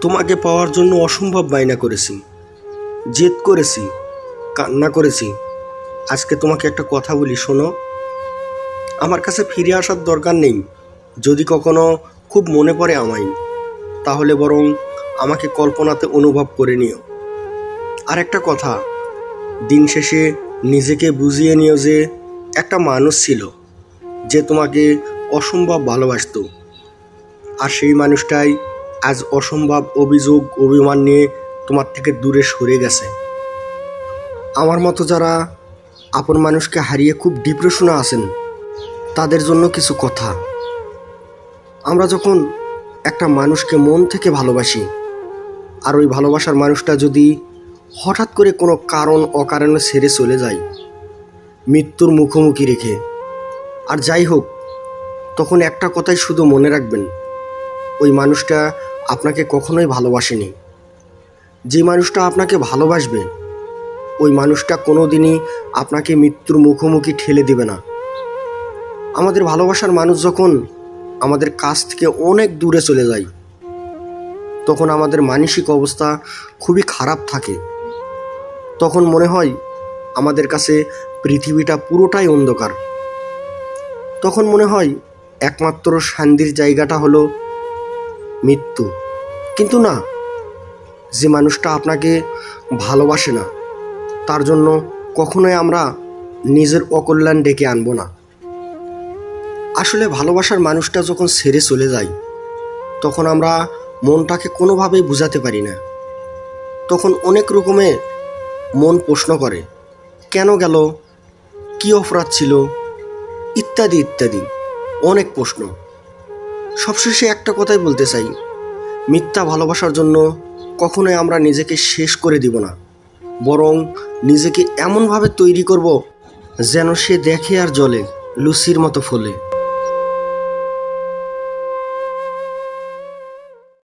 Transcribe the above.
তোমাকে পাওয়ার জন্য অসম্ভব বায়না করেছি, জেদ করেছি, কান্না করেছি। আজকে তোমাকে একটা কথা বলি, শোনো। আমার কাছে ফিরে আসার দরকার নেই, যদি কখনো খুব মনে পড়ে আমায়, তাহলে বরং আমাকে কল্পনাতে অনুভব করে নিও। আর একটা কথা, দিন শেষে নিজেকে বুঝিয়ে নিও যে একটা মানুষ ছিল, যে তোমাকে অসম্ভব ভালোবাসতো। আর সেই মানুষটাই আজ অসম্ভব অভিযোগ, অভিমান নিয়ে তোমার থেকে দূরে সরে গেছে। আমার মতো যারা আপন মানুষকে হারিয়ে খুব ডিপ্রেশনে আছেন, তাদের জন্য কিছু কথা। আমরা যখন একটা মানুষকে মন থেকে ভালোবাসি, আর ওই ভালোবাসার মানুষটা যদি হঠাৎ করে কোনো কারণ, অকারণে ছেড়ে চলে যায়, মৃত্যুর মুখোমুখি রেখে, আর যাই হোক, তখন একটা কথাই শুধু মনে রাখবেন, ওই মানুষটা আপনাকে কখনোই ভালোবাসেনি। যে মানুষটা আপনাকে ভালোবাসবে, ওই মানুষটা কোনো দিনই আপনাকে মৃত্যুর মুখোমুখি ঠেলে দেবে না। আমাদের ভালোবাসার মানুষ যখন আমাদের কাছ থেকে অনেক দূরে চলে যায়, তখন আমাদের মানসিক অবস্থা খুবই খারাপ থাকে। তখন মনে হয় আমাদের কাছে পৃথিবীটা পুরোটাই অন্ধকার। তখন মনে হয় একমাত্র শান্তির জায়গাটা হলো মৃত্যু। কিন্তু না, যে মানুষটা আপনাকে ভালোবাসে না, তার জন্য কখনোই আমরা নিজের অকল্যাণ ডেকে আনব না। আসলে ভালোবাসার মানুষটা যখন ছেড়ে চলে যায়, তখন আমরা মনটাকে কোনোভাবেই বোঝাতে পারি না। তখন অনেক রকমে মন প্রশ্ন করে, কেন গেল, কী অপরাধ ছিল? ইত্যাদি ইত্যাদি। অনেক প্রশ্ন। সবশেষে একটা কথাই বলতে চাই। মিথ্যা ভালোবাসার জন্য কখনোই আমরা নিজেকে শেষ করে দিব না। বরং নিজেকে এমনভাবে তৈরি করব যেন সে দেখে আর জলে লুসির মতো ফলে।